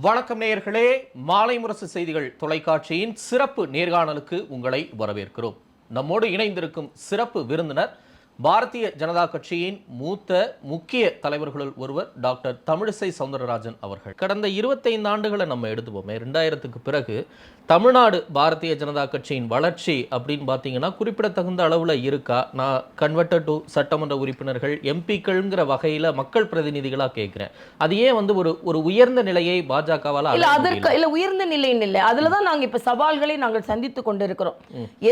வணக்கம் நேயர்களே. மாலை முரசு செய்திகள் தொலைக்காட்சியின் சிறப்பு நேர்காணலுக்கு உங்களை வரவேற்கிறோம். நம்மோடு இணைந்திருக்கும் சிறப்பு விருந்தினர் பாரதிய ஜனதா கட்சியின் மூத்த முக்கிய தலைவர்களுள் ஒருவர் டாக்டர் தமிழிசை சவுந்தரராஜன் அவர்கள். கடந்த இருபத்தைந்து ஆண்டுகளை நம்ம எடுத்துப்போமே. ரெண்டாயிரத்துக்கு பிறகு தமிழ்நாடு பாரதிய ஜனதா கட்சியின் வளர்ச்சி அப்படின்னு பார்த்தீங்கன்னா குறிப்பிடத்தகுந்த அளவில் இருக்கா? நான் கன்வெர்டட் டு சட்டமன்ற உறுப்பினர்கள் எம்பிக்கள்ங்கிற வகையில் மக்கள் பிரதிநிதிகளாக கேட்குறேன் அது ஏன் வந்து ஒரு ஒரு உயர்ந்த நிலையை பாஜகவால் இல்ல அதற்கு இல்ல உயர்ந்த நிலையின் இல்லை. அதுலதான் நாங்க இப்ப சவால்களை நாங்கள் சந்தித்து கொண்டிருக்கிறோம்.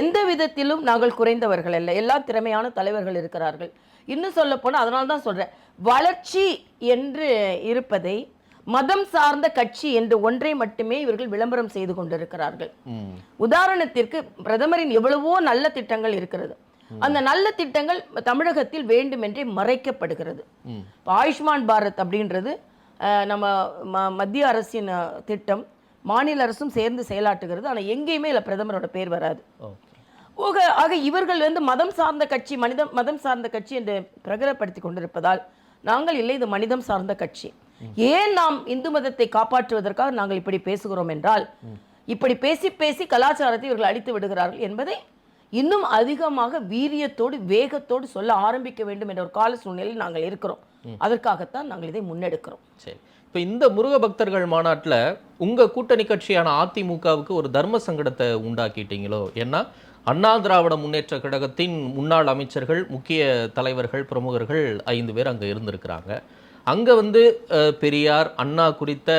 எந்த விதத்திலும் நாங்கள் குறைந்தவர்கள் அல்ல. எல்லா திறமையான தலைவர்கள் இருக்கிறார்கள். இன்னும் சொல்ல போனா அதனால தான் சொல்றேன். வளர்ச்சி என்று இருப்பதை மதம் சார்ந்த கட்சி என்று ஒன்றை மட்டுமே இவர்கள் விளம்பரம் செய்து கொண்டிருக்கிறார்கள். உதாரணத்திற்கு பிரதமரின் எவ்வளவோ நல்ல திட்டங்கள் இருக்கிறது. அந்த நல்ல திட்டங்கள் தமிழகத்தில் வேண்டுமென்றே மறைக்கப்படுகிறது. ஆயுஷ்மான் பாரத் அப்படின்றது நம்ம மத்திய அரசின் திட்டம். மாநில அரசும் சேர்ந்து செயலாற்றுகிறது. ஆனால் எங்கேயுமே இல்லை பிரதமரோட பேர் வராது. ஓகே ஆக இவர்கள் வந்து மதம் சார்ந்த கட்சி மனித மதம் சார்ந்த கட்சி என்று பிரகடப்படுத்தி கொண்டிருப்பதால் நாங்கள் இல்லை இது மனிதம் சார்ந்த கட்சி. ஏன் நாம் இந்து மதத்தை காப்பாற்றுவதற்காக நாங்கள் இப்படி பேசுகிறோம் என்றால் இப்படி பேசி பேசி கலாச்சாரத்தை இவர்கள் அழித்து விடுகிறார்கள் என்பதை இன்னும் அதிகமாக வீரியத்தோடு வேகத்தோடு சொல்ல ஆரம்பிக்க வேண்டும் என்ற ஒரு கால சூழ்நிலையில் நாங்கள் இருக்கிறோம். அதற்காகத்தான் நாங்கள் இதை முன்னெடுக்கிறோம். சரி. இப்போ இந்த முருக பக்தர்கள் மாநாட்டில் உங்கள் கூட்டணி கட்சியான அதிமுகவுக்கு ஒரு தர்ம சங்கடத்தை உண்டாக்கிட்டீங்களோ? ஏன்னா அண்ணா திராவிட முன்னேற்ற கழகத்தின் முன்னாள் அமைச்சர்கள் முக்கிய தலைவர்கள் பிரமுகர்கள் ஐந்து பேர் அங்கே இருந்திருக்கிறாங்க. அங்கே வந்து பெரியார் அண்ணா குறித்த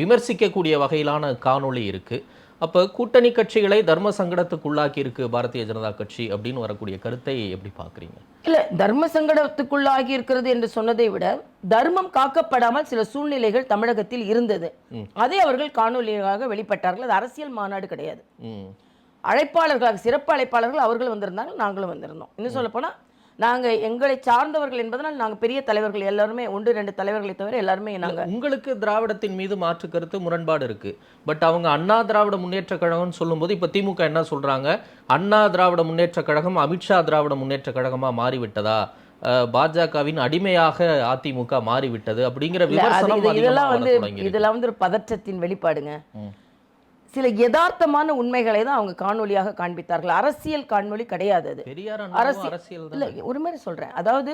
விமர்சிக்கக்கூடிய வகையிலான காணொளி இருக்குது அப்போ கூட்டணி கட்சிகளை தர்ம சங்கடத்துக்கு உள்ளாக்கி இருக்கு பாரதிய ஜனதா கட்சி அப்படின்னு வரக்கூடிய கருத்தை எப்படி பார்க்குறீங்க? இல்ல தர்ம சங்கடத்துக்குள்ளாகி இருக்கிறது என்று சொன்னதை விட தர்மம் காக்கப்படாமல் சில சூழ்நிலைகள் தமிழகத்தில் இருந்தது. அதை அவர்கள் காணொலியாக வெளிப்பட்டார்கள். அது அரசியல் மாநாடு கிடையாது. அழைப்பாளர்களாக சிறப்பு அழைப்பாளர்கள் அவர்கள் வந்திருந்தாங்க நாங்களும் வந்திருந்தோம். இன்னும் சொல்ல போனா நாங்க எங்களை சார்ந்தவர்கள் என்பதனால் நாங்க பெரிய தலைவர்கள் எல்லாருமே ஒன்று ரெண்டு தலைவர்களை தவிர எல்லாருமே நாங்க உங்களுக்கு திராவிடத்தின் மீது மாற்று கருத்து முரண்பாடு இருக்கு. பட் அவங்க அண்ணா திராவிட முன்னேற்ற கழகம்னு சொல்லும்போது இப்ப திமுக என்ன சொல்றாங்க? அண்ணா திராவிட முன்னேற்ற கழகம் அமித்ஷா திராவிட முன்னேற்ற கழகமா மாறிவிட்டதா? பாஜகவின் அடிமையாக அதிமுக மாறிவிட்டது அப்படிங்கிற இதெல்லாம் வந்து. இதெல்லாம் வந்து பதற்றத்தின் வெளிப்பாடுங்க. சில யதார்த்தமான உண்மைகளை தான் அவங்க காணொலியாக காண்பித்தார்கள். அரசியல் காணொளி கிடையாது அது. அரசியல் இல்ல ஒரு மாதிரி சொல்றேன். அதாவது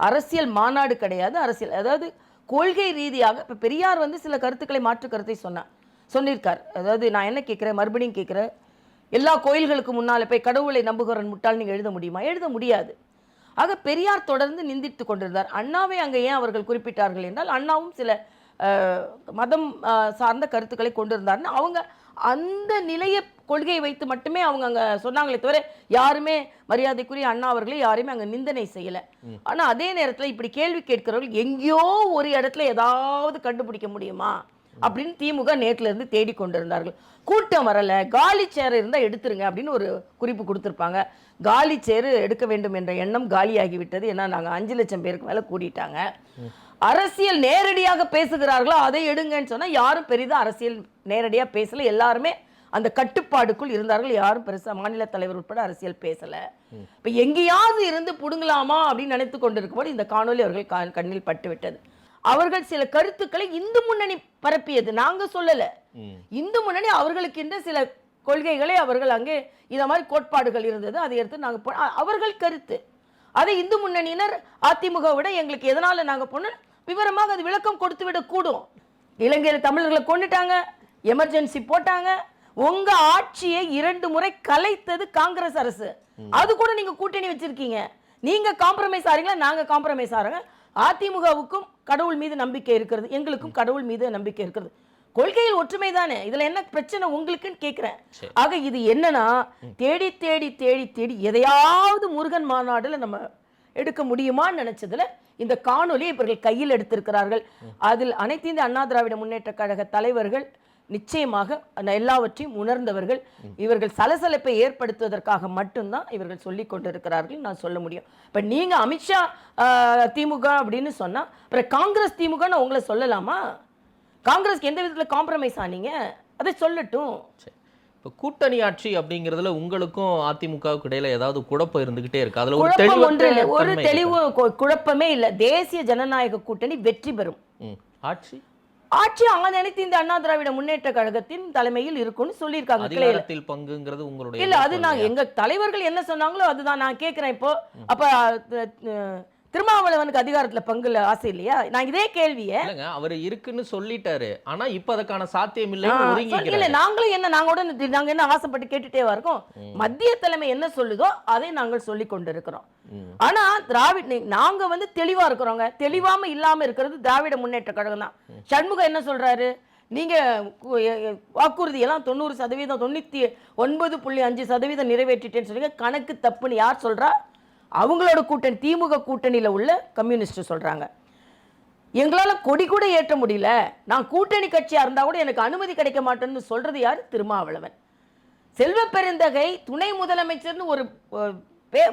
அரசியல் மாநாடு கிடையாது அரசியல் அதாவது கொள்கை ரீதியாக இப்ப பெரியார் வந்து சில கருத்துக்களை மாற்று கருத்தை சொன்னார் சொல்லியிருக்கார் அதாவது நான் என்ன கேட்கிறேன்? மறுபடியும் கேட்கிறேன். எல்லா கோயில்களுக்கு முன்னால போய் கடவுளை நம்புகிறன் முட்டாள் நீங்க எழுத முடியுமா? எழுத முடியாது. ஆக பெரியார் தொடர்ந்து நிந்தித்து கொண்டிருந்தார். அண்ணாவை அங்கே ஏன் அவர்கள் குறிப்பிட்டார்கள் என்றால் அண்ணாவும் சில மதம் சார்ந்த கருத்துக்களை கொண்டிருந்தார்னு அவங்க அந்த நிலைய கொள்கையை வைத்து மட்டுமே அவங்க அங்க சொன்னாங்களே தவிர யாருமே மரியாதைக்குரிய அண்ணா அவர்களை யாருமே அங்க நிந்தனை செய்யல. ஆனா அதே நேரத்துல இப்படி கேள்வி கேட்கிறவர்கள் எங்கேயோ ஒரு இடத்துல ஏதாவது கண்டுபிடிக்க முடியுமா? அப்படின்னு திமுக நேற்றுல இருந்து தேடி கொண்டிருந்தார்கள். கூட்டம் வரல. காலி சேர் இருந்தா எடுத்துருங்க அப்படின்னு ஒரு குறிப்பு கொடுத்திருப்பாங்க. காலி சேர் எடுக்க வேண்டும் என்ற எண்ணம் காலியாகி விட்டது ஏன்னா நாங்க அஞ்சு லட்சம் பேருக்கு மேல கூடிட்டாங்க. அரசியல் நேரடியாக பேசுகிறார்களோ? அதை எடுங்கன்னு சொன்னா யாரும் பெரிதா அரசியல் நேரடியாக பேசல. எல்லாருமே அந்த கட்டுப்பாடுக்குள் இருந்தார்கள். யாரும் பெருசாக மாநில தலைவர் உட்பட அரசியல் பேசல. இப்ப எங்கேயாவது இருந்து புடுங்கலாமா அப்படின்னு நினைத்து கொண்டிருக்கும்போது இந்த காணொலி அவர்கள் கண்ணில் பட்டு விட்டது அவர்கள் சில கருத்துக்களை இந்து முன்னணி பரப்பியது. நாங்கள் சொல்லலை. இந்து முன்னணி அவர்களுக்கு சில கொள்கைகளை அவர்கள் அங்கே இந்த மாதிரி கோட்பாடுகள் இருந்தது. அதை எடுத்து நாங்கள் போ- அவர்கள் கருத்து. அதை இந்து முன்னணியினர் அதிமுக விட எங்களுக்கு எதனால் நாங்கள் போனோம் விவரமாக அது விளக்கம் கொடுத்து விடக்கூடும். இலங்கையில் தமிழர்களை கொண்டுட்டாங்க எமர்ஜென்சி போட்டாங்க. உங்க ஆட்சியை இரண்டு முறை கலைத்தது காங்கிரஸ் அரசு. அது கூட நீங்க கூட்டணி வச்சிருக்கீங்க. நீங்க காம்ப்ரமைஸ் ஆறீங்களா? நாங்க காம்ப்ரமைஸ் ஆறோங்க. அதிமுகவுக்கும் கடவுள் மீது நம்பிக்கை இருக்கிறது. எங்களுக்கும் கடவுள் மீது நம்பிக்கை இருக்கிறது. கொள்கையில் ஒற்றுமை தானே. இதுல என்ன பிரச்சனை உங்களுக்குன்னு கேக்குறேன். சரி. ஆக இது என்னன்னா தேடி தேடி தேடி தேடி எதையாவது முருகன் மாநாடுல நம்ம எடுக்க முடியுமான்னு நினைச்சதுல இந்த காணொலி இவர்கள் கையில் எடுத்திருக்கிறார்கள். அதில் அனைத்து இந்திய அண்ணா திராவிட முன்னேற்ற கழக தலைவர்கள் நிச்சயமாக எல்லாவற்றையும் உணர்ந்தவர்கள் இவர்கள் சலசலப்பை ஏற்படுத்துவதற்காக மட்டும்தான் இவர்கள் சொல்லிக் கொண்டிருக்கிறார்கள் நான் சொல்ல முடியும். இப்ப நீங்க அமித்ஷா திமுக அப்படின்னு சொன்னா அப்புறம் காங்கிரஸ் திமுகன்னு உங்களை சொல்லலாமா? காங்கிரஸ்க்கு எந்த விதத்துல காம்ப்ரமைஸ் ஆனீங்க? அதை சொல்லட்டும். இப்போ கூட்டணி ஆட்சி அப்படிங்கிறதுல உங்களுக்கும் அதிமுகவுக்கு இடையில ஏதாவது குழப்பம் இருந்துகிட்டே இருக்கு. அதுல ஒரு குழப்பம் ஒன்று இல்லை. ஒரு தெளிவு குழப்பமே இல்லை. தேசிய ஜனநாயக கூட்டணி வெற்றி பெறும். ம். ஆட்சி ஆட்சி அனைத்து இந்த அண்ணா திராவிட முன்னேற்ற கழகத்தின் தலைமையில் இருக்கும்னு சொல்லியிருக்காங்க அதிகாரத்தில் பங்குங்கிறது உங்களுடைய இல்ல அது நான்? எங்க தலைவர்கள் என்ன சொன்னாங்களோ அதுதான் நான் கேக்குறேன் இப்போ. அப்ப திருமாவளவனுக்கு அதிகாரத்துல பங்குல ஆசை இல்லையா? நான் இதே கேள்வியை அவர் இருக்குன்னு சொல்லிட்டாரு. ஆனா இப்ப அதுக்கான சாத்தியம் இல்ல ஒதுங்கிக்கிறாரு நாங்களும் என்ன நாங்க உடனே நாங்க என்ன ஆசைப்பட்டு கேட்டுட்டேவா இருக்கோம். மத்திய தலைமை என்ன சொல்லுதோ அதை நாங்கள் சொல்லி கொண்டிருக்கிறோம். ம். ஆனா திராவிட நாங்க வந்து தெளிவா இருக்கிறோங்க. தெளிவாம இல்லாம இருக்கிறது திராவிட முன்னேற்ற கழகம் தான். சண்முகம் என்ன சொல்றாரு? நீங்க கு- எ- எ- வாக்குறுதி எல்லாம் தொண்ணூறு சதவீதம் தொண்ணூத்தி ஒன்பது புள்ளி அஞ்சு சதவீதம் நிறைவேற்றிட்டேன்னு சொல்லுங்க. கணக்கு தப்புன்னு யார் சொல்றா? அவங்களோட கூட்டணி திமுக கூட்டணியில உள்ள கம்யூனிஸ்ட் சொல்றாங்க. எங்களால கொடி கூட ஏற்ற முடியல. நான் கூட்டணி கட்சியா இருந்தா கூட எனக்கு அனுமதி கிடைக்க மாட்டேன்னு சொல்றது யாரு? திருமாவளவன். செல்வ பெருந்தகை துணை முதலமைச்சர்னு ஒரு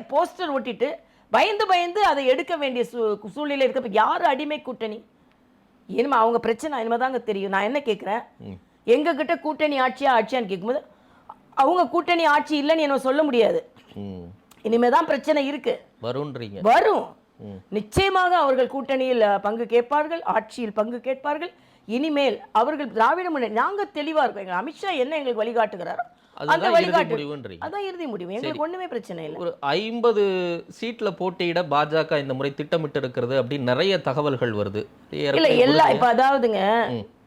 போஸ்டர் ஒட்டிட்டு பயந்து பயந்து அதை எடுக்க வேண்டிய சூ- சூழ்நிலை இருக்க இப்ப யாரு அடிமை கூட்டணி? இனிமே அவங்க பிரச்சனை இனிமேதாங்க தெரியும். நான் என்ன கேட்குறேன் ம். எங்க கிட்ட கூட்டணி ஆட்சியா ஆட்சியான்னு கேட்கும்போது அவங்க கூட்டணி ஆட்சி இல்லைன்னு என்ன சொல்ல முடியாது. இனிமே தான் பிரச்சனை இருக்கு. வரும்ன்றீங்க வரும். நிச்சயமாக அவர்கள் கூட்டணியில் பங்கு கேட்பார்கள் ஆட்சியில் பங்கு கேட்பார்கள். இனிமேல் அவர்கள் திராவிட முன்னேற்ற நாங்க தெளிவா இருக்கோம். எங்க அமித்ஷா என்ன எங்களுக்கு வழிகாட்டுகிறாரோ அந்த வழிகாட்டு. அதான் இறுதி முடிவு. எங்களுக்கு ஒண்ணுமே பிரச்சனை இல்லை. ஒரு ஐம்பது சீட்ல போட்டியிட பாஜக இந்த முறை திட்டமிட்டு இருக்கிறது அப்படின்னு நிறைய தகவல்கள் வருது. இல்ல எல்லா இப்ப அதாவதுங்க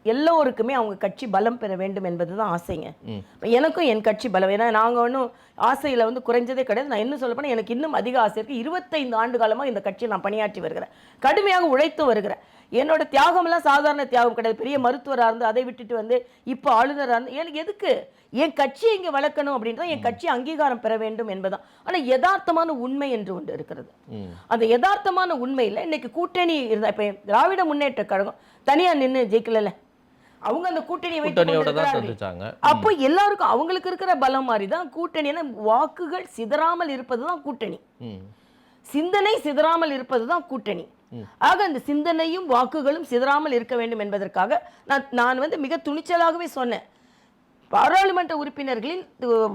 எல்லோருக்குமே அவங்க கட்சி பலம் பெற வேண்டும் என்பதுதான் ஆசைங்க. ம். இப்ப எனக்கும் என் கட்சி பலம். ஏன்னா நாங்க ஒன்றும் ஆசையில வந்து குறைஞ்சதே கிடையாது. நான் என்ன சொல்ல எனக்கு இன்னும் அதிக ஆசை இருக்கு. இருபத்தைந்து ஆண்டு காலமா இந்த கட்சியை நான் பணியாற்றி வருகிறேன். கடுமையாக உழைத்து வருகிறேன். என்னோட தியாகம்லாம் சாதாரண தியாகம் கிடையாது. பெரிய மருத்துவராக இருந்து அதை விட்டுட்டு வந்து இப்போ ஆளுநராக இருந்து எனக்கு எதுக்கு? என் கட்சியை இங்கே வளர்க்கணும் அப்படின்றத என் கட்சி அங்கீகாரம் பெற வேண்டும் என்பதுதான். ஆனா யதார்த்தமான உண்மை என்று ஒன்று இருக்கிறது. அந்த யதார்த்தமான உண்மையில் இன்னைக்கு கூட்டணி இருந்தா இப்ப திராவிட முன்னேற்ற கழகம் தனியா நின்னு ஜெயிக்கல அவங்க அந்த கூட்டணியை. சந்திச்சாங்க. அப்போ எல்லாருக்கும் அவங்களுக்கு இருக்கிற பலம் மாதிரி தான் கூட்டணி வாக்குகள் சிதறாமல் இருப்பது தான் கூட்டணி. சிந்தனை சிதறாமல் இருப்பது தான் கூட்டணி. ஆக அந்த சிந்தனையும் வாக்குகளும் சிதறாமல் இருக்க வேண்டும் என்பதற்காக நான் நான் வந்து மிக துணிச்சலாகவே சொன்னேன். பாராளுமன்ற உறுப்பினர்களின்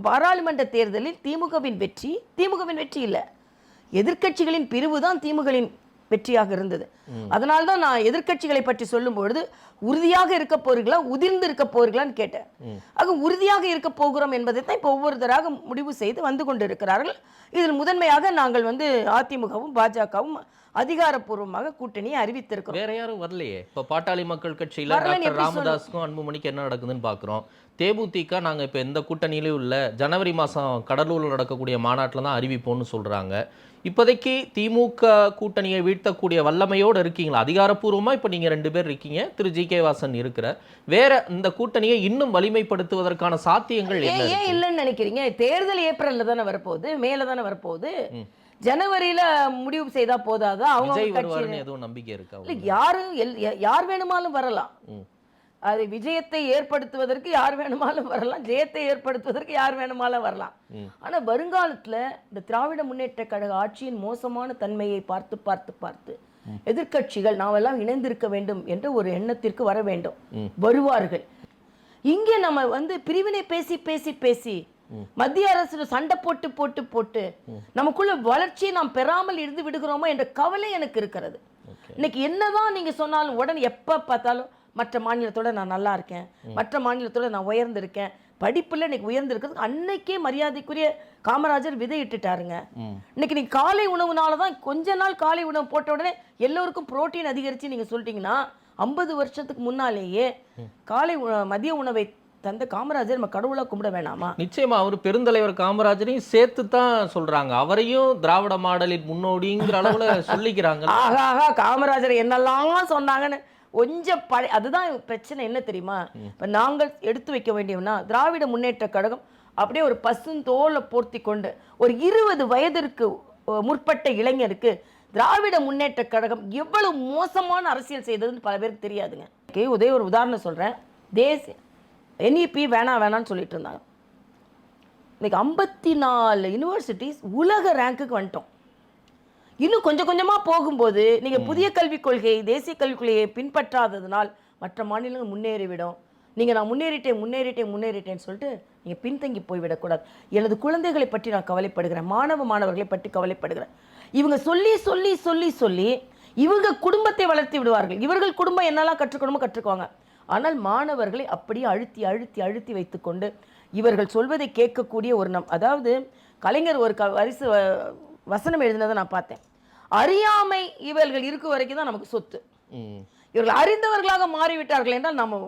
பாராளுமன்ற தேர்தலில் திமுகவின் வெற்றி திமுகவின் வெற்றி இல்லை. எதிர்க்கட்சிகளின் பிரிவு தான் திமுகவின் வெற்றியாக இருந்தது. அதனால தான் நான் எதிர்கட்சிகளை பற்றி சொல்லும் பொழுது உறுதியாக இருக்க போறீங்களா உதிர்ந்து இருக்க போறீங்களான்னு கேட்டேன். ஆக உறுதியாக இருக்க போகிறோம் என்பதை தான் இப்போ ஒவ்வொருத்தராக முடிவு செய்து வந்து கொண்டிருக்கிறார்கள். இதில் முதன்மையாக நாங்கள் வந்து அதிமுகவும் பாஜகவும் அதிகாரப்பூர்வமாக கூட்டணியை அறிவித்திருக்கிறோம். வேற யாரும் வரலையே. இப்ப பாட்டாளி மக்கள் கட்சியில டாக்டர் ராமதாஸுக்கும் அன்புமணிக்கு என்ன நடக்குதுன்னு பாக்குறோம். தேமுதிக நாங்க இப்ப எந்த கூட்டணியிலும் இல்ல. ஜனவரி மாசம் கடலூர்ல நடக்கக்கூடிய மாநாட்டில் தான் அறிவிப்போம்னு சொல்றாங்க. இப்போதைக்கு திமுக கூட்டணியை வீழ்த்தக்கூடிய வல்லமையோடு இருக்கீங்களா? அதிகாரப்பூர்வமா இப்ப நீங்க ரெண்டு பேர் இருக்கீங்க. திரு ஜி கே வாசன் இருக்கிற. வேற இந்த கூட்டணியை இன்னும் வலிமைப்படுத்துவதற்கான சாத்தியங்கள் ஏன்? இல்லைன்னு நினைக்கிறீங்க? தேர்தல் ஏப்ரல்ல தானே வரப்போகுது. மேல தானே வரப்போகுது. ஜனவரியில முடிவு செய்தா போதாதா? அவங்க எதுவும் நம்பிக்கை இருக்கா இல்ல யாரு வேணுமாலும் வரலாம். அது விஜயத்தை ஏற்படுத்துவதற்கு யார் வேணுமாலும் வரலாம். ஜெயத்தை ஏற்படுத்துவதற்கு யார் வேணுமாலும் வரலாம். ஆனா வருங்காலத்துல இந்த திராவிட முன்னேற்ற கழக ஆட்சியின் மோசமான தன்மையை பார்த்து பார்த்து பார்த்து எதிர்க்கட்சிகள் நாமெல்லாம் இணைந்திருக்க வேண்டும் என்ற ஒரு எண்ணத்திற்கு வர வேண்டும். வருவார்கள். இங்கே நம்ம வந்து பிரிவினை பேசி பேசி பேசி மத்திய அரசு சண்டை போட்டு போட்டு போட்டு நமக்குள்ள வளர்ச்சியை நாம் பெறாமல் இருந்து விடுகிறோமா என்ற கவலை எனக்கு இருக்கிறது. இன்னைக்கு என்னதான் நீங்க சொன்னாலும் உடனே எப்ப பார்த்தாலும் மற்ற மாநிலத்தோட நான் நல்லா இருக்கேன் மற்ற மாநிலத்தோட நான் உயர்ந்திருக்கேன் படிப்புல இன்னைக்கு உயர்ந்திருக்கிறது அன்னைக்கே மரியாதைக்குரிய காமராஜர் விதையிட்டுட்டாருங்க. இன்னைக்கு நீங்க காலை உணவுனால தான் கொஞ்ச நாள் காலை உணவு போட்ட உடனே எல்லோருக்கும் புரோட்டீன் அதிகரிச்சு நீங்க சொல்லிட்டீங்கன்னா ஐம்பது வருஷத்துக்கு முன்னாலேயே காலை மதிய உணவை தந்த காமராஜர் நம்ம கடவுளா கும்பிட வேணாமா? நிச்சயமா அவர் பெருந்தலைவர் காமராஜரையும் சேர்த்து தான் சொல்றாங்க. அவரையும் திராவிட மாடலின் முன்னோடிங்கிற அளவுல சொல்லிக்கிறாங்க. ஆகா ஆகா காமராஜர் என்னெல்லாம் சொன்னாங்கன்னு கொஞ்சம் பழை அதுதான் பிரச்சனை என்ன தெரியுமா? இப்ப நாங்கள் எடுத்து வைக்க வேண்டியவனா? திராவிட முன்னேற்ற கழகம் அப்படியே ஒரு பசுந்தோலை போர்த்தி கொண்டு ஒரு இருபது வயதிற்கு முற்பட்ட இளைஞருக்கு திராவிட முன்னேற்ற கழகம் எவ்வளவு மோசமான அரசியல் செய்ததுன்னு பல பேருக்கு தெரியாதுங்க. ஓகே ஒரே ஒரு உதாரணம் சொல்றேன். தேசிய என்இபி வேணாம் வேணாம்னு சொல்லிட்டு இருந்தாங்க. இன்னைக்கு ஐம்பத்தி நாலு யூனிவர்சிட்டிஸ் உலக ரேங்க்குக்கு வந்துட்டோம். இன்னும் கொஞ்சம் கொஞ்சமா போகும்போது நீங்க புதிய கல்விக் கொள்கை தேசிய கல்விக் கொள்கையை பின்பற்றாததுனால் மற்ற மாநிலங்கள் முன்னேறிவிடும். நீங்க நான் முன்னேறிட்டேன் முன்னேறிட்டேன் முன்னேறிட்டேன்னு சொல்லிட்டு நீங்க பின்தங்கி போய்விடக்கூடாது. எனது குழந்தைகளை பற்றி நான் கவலைப்படுகிறேன் மாணவ மாணவர்களை பற்றி கவலைப்படுகிறேன். இவங்க சொல்லி சொல்லி சொல்லி சொல்லி இவங்க குடும்பத்தை வளர்த்து விடுவார்கள். இவர்கள் குடும்பம் என்னெல்லாம் கற்றுக்கணுமோ கற்றுக்குவாங்க. ஆனால் மாணவர்களை அப்படியே அழுத்தி அழுத்தி அழுத்தி வைத்துக்கொண்டு இவர்கள் சொல்வதை கேட்கக்கூடிய ஒரு நம் அதாவது கலைஞர் ஒரு க வரிசு வசனம் எழுதினதை நான் பார்த்தேன். அறியாமை இவர்கள் இருக்கும் வரைக்கும் தான் நமக்கு சொத்து. இவர்கள் அறிந்தவர்களாக மாறிவிட்டார்கள் என்றால் நம்ம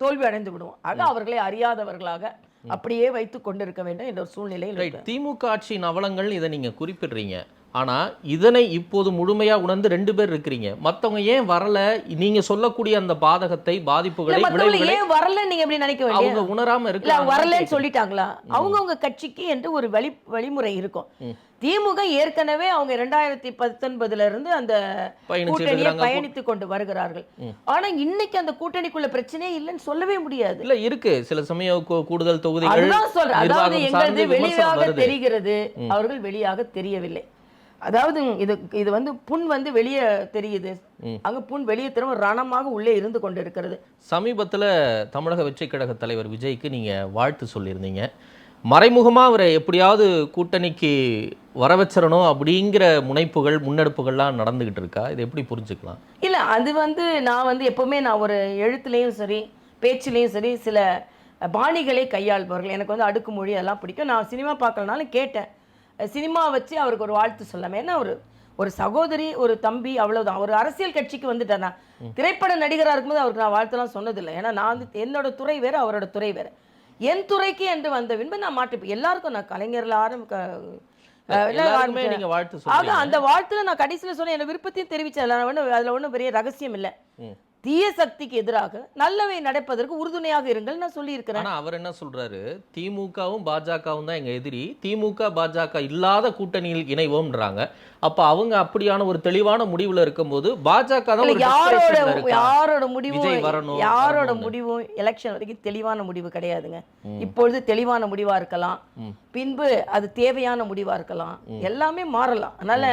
தோல்வி அடைந்து விடுவோம். ஆக அவர்களை அறியாதவர்களாக அப்படியே வைத்து கொண்டிருக்க வேண்டும் என்ற ஒரு சூழ்நிலையில். திமுக ஆட்சியின் அவலங்கள் இதை நீங்க குறிப்பிடுறீங்க. ஆனா இதனை இப்போது முழுமையா உணர்ந்து ரெண்டு பேர் இருக்கிறீங்க. மத்தவங்க ஏன் வரல? நீங்க சொல்லக்கூடிய அந்த பாதகத்தை பாதிப்புகளை ஏன் வரல நீங்க எப்படி நினைக்க அவங்க உணராம அவங்க வரலன்னு சொல்லிட்டாங்களா? அவங்கவங்க கட்சிக்கு என்று ஒரு வழி வழிமுறை இருக்கும். திமுக ஏற்கனவே அவங்க ரெண்டாயிரத்தி பத்தொன்பதுல இருந்து அந்த கூட்டணியை. பயணித்து கொண்டு வருகிறார்கள். ஆனா இன்னைக்கு அந்த கூட்டணிக்குள்ள பிரச்சனையே இல்லைன்னு சொல்லவே முடியாது. இல்ல இருக்கு. சில சமயம் கூடுதல் சொல்றேன். அதாவது எங்களது வெளியாக. தெரிகிறது. அவர்கள் வெளியாக தெரியவில்லை. அதாவது இது இது வந்து புண் வந்து வெளியே தெரியுது. அங்க புண் வெளியே திரும்ப ரணமாக உள்ளே இருந்து கொண்டு இருக்கிறது சமீபத்துல தமிழக வெற்றி கழக தலைவர் விஜய்க்கு நீங்க வாழ்த்து சொல்லியிருந்தீங்க. மறைமுகமா அவரை எப்படியாவது கூட்டணிக்கு வர வச்சிடணும் அப்படிங்கிற முனைப்புகள் முன்னெடுப்புகள்லாம் நடந்துகிட்டு இருக்கா? இதை எப்படி புரிஞ்சுக்கலாம்? இல்ல அது வந்து நான் வந்து எப்பவுமே நான் ஒரு எழுத்துலேயும் சரி பேச்சிலையும் சரி சில பாணிகளை கையாள்பவர்கள். எனக்கு வந்து அடுக்குமொழி அதெல்லாம் பிடிக்கும். நான் சினிமா பார்க்கலனாலும் கேட்டேன். சினிமா வச்சு அவருக்கு ஒரு வாழ்த்து சொல்லாம ஏன்னா ஒரு ஒரு சகோதரி ஒரு தம்பி அவ்வளவுதான். ஒரு அரசியல் கட்சிக்கு வந்துட்டேன் நான் திரைப்பட நடிகராக இருக்கும்போது அவருக்கு நான் வாழ்த்தெல்லாம் சொன்னதில்லை. ஏன்னா நான் வந்து என்னோட துறை வேறு அவரோட துறை வேறு. என் துறைக்கு என்று வந்த பின்பு நான் மாட்டு எல்லாருக்கும் நான் கலைஞர்ல வாழ்த்து ஆக அந்த வாழ்த்துல நான் கடைசியில சொன்ன என் விருப்பத்தையும் தெரிவிச்சேன் அதுல ஒன்றும் அதுல ஒன்றும் பெரிய ரகசியம் இல்லை. தீய சக்திக்கு எதிராக நல்லவை நடப்பதற்கு உறுதுணையாக இருங்கள் நான் சொல்லியிருக்கிறேன். அவர் என்ன சொல்றாரு? திமுகவும் பாஜகவும் தான் எங்க எதிரி. திமுக பாஜக இல்லாத கூட்டணியில் இணைவோம்ன்றாங்க. அப்ப அவங்க அப்படியான ஒரு தெளிவான முடிவுல இருக்கும்போது பாஜக தான் யாரோட. யாரோட முடிவும் வரணும், யாரோட. முடிவும் எலெக்ஷன் வரைக்கும் தெளிவான முடிவு கிடையாதுங்க. இப்பொழுது தெளிவான முடிவா இருக்கலாம். பின்பு அது தேவையான முடிவா இருக்கலாம். எல்லாமே மாறலாம். அதனால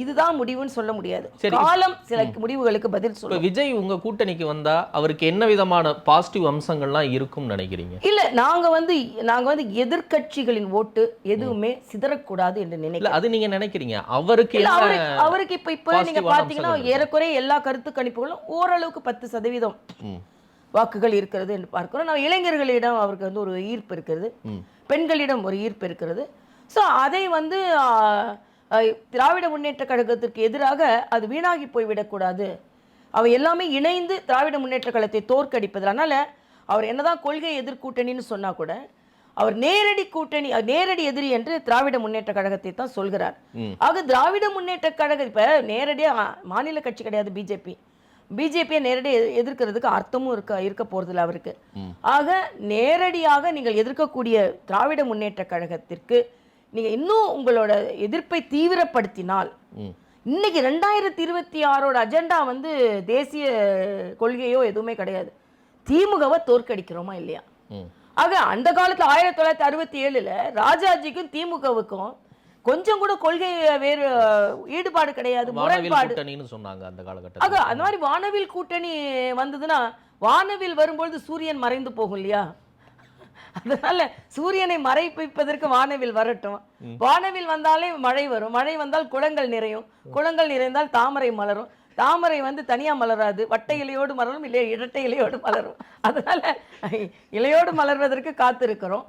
இதுதான் முடிவுன்னு சொல்ல முடியாது. காலம் சில முடிவுகளுக்கு பதில் சொல்லும். விஜய் உங்க கூட்டணிக்கு வந்தா அவருக்கு என்ன விதமான பாசிட்டிவ் அம்சங்கள்லாம் இருக்கும்னு நினைக்கிறீங்க? இல்ல நாங்க வந்து நாங்க வந்து எதிர்க்கட்சிகளின் ஓட்டு எதுவுமே சிதறக்கூடாது என்று நினைக்கிறேன் அது நீங்க நினைக்கிறீங்க. என்ன அவருக்கு அவருக்கு இப்ப இப்ப நீங்க பாத்தீங்கன்னா ஏறக்குறைய எல்லா கருத்து கணிப்புகளும் ஓரளவுக்கு பத்து சதவீதம். வாக்குகள் இருக்கிறது என்று பார்க்கிறோம். நம்ம இளைஞர்களிடம் அவருக்கு வந்து ஒரு ஈர்ப்பு இருக்கிறது. பெண்களிடம் ஒரு ஈர்ப்பு இருக்கிறது. ஸோ அதை வந்து திராவிட முன்னேற்ற கழகத்திற்கு எதிராக அது வீணாகி போய்விடக்கூடாது. அவை எல்லாமே இணைந்து திராவிட முன்னேற்ற கழகத்தை தோற்கடிப்பது அதனால அவர் என்னதான் கொள்கை எதிர்கூட்டணின்னு சொன்னா கூட அவர் நேரடி கூட்டணி நேரடி எதிரி என்று திராவிட முன்னேற்ற கழகத்தை தான் சொல்கிறார். ஆக திராவிட முன்னேற்ற கழகம் இப்ப நேரடியா ஆ, மாநில கட்சி கிடையாது பிஜேபி பிஜேபியை நேரடியாக எதிர்- எதிர்க்கிறதுக்கு அர்த்தமும் இருக்க இருக்க போறதில்ல அவருக்கு ஆக நேரடியாக நீங்கள் எதிர்க்கக்கூடிய திராவிட முன்னேற்ற கழகத்திற்கு நீங்க இன்னும் உங்களோட எதிர்ப்பை தீவிரப்படுத்தினால். இன்னைக்கு ரெண்டாயிரத்தி இருபத்தி ஆறோட அஜெண்டா வந்து தேசிய கொள்கையோ எதுவுமே கிடையாது திமுகவை தோற்கடிக்கிறோமா இல்லையா. ஆக அந்த காலத்துல ஆயிரத்தி தொள்ளாயிரத்தி அறுபத்தி ஏழுல ராஜாஜிக்கும் திமுகவுக்கும் கொஞ்சம் கூட கொள்கை வேறு ஈடுபாடு கிடையாது முரண்பாடு. சொன்னாங்க அந்த ஆக அந்த மாதிரி வானவில் கூட்டணி வந்ததுன்னா வானவில் வரும்பொழுது சூரியன் மறைந்து போகும் இல்லையா? அதனால சூரியனை மறைப்பிப்பதற்கு வானவில் வரட்டும். வானவில் வந்தாலே மழை வரும். மழை வந்தால் குளங்கள் நிறையும். குளங்கள் நிறைந்தால் தாமரை மலரும். தாமரை வந்து தனியா மலராது வட்டை இலையோடு மலரும் இல்லையா இரட்டை இலையோடு மலரும். அதனால இலையோடு மலர்வதற்கு காத்திருக்கிறோம்.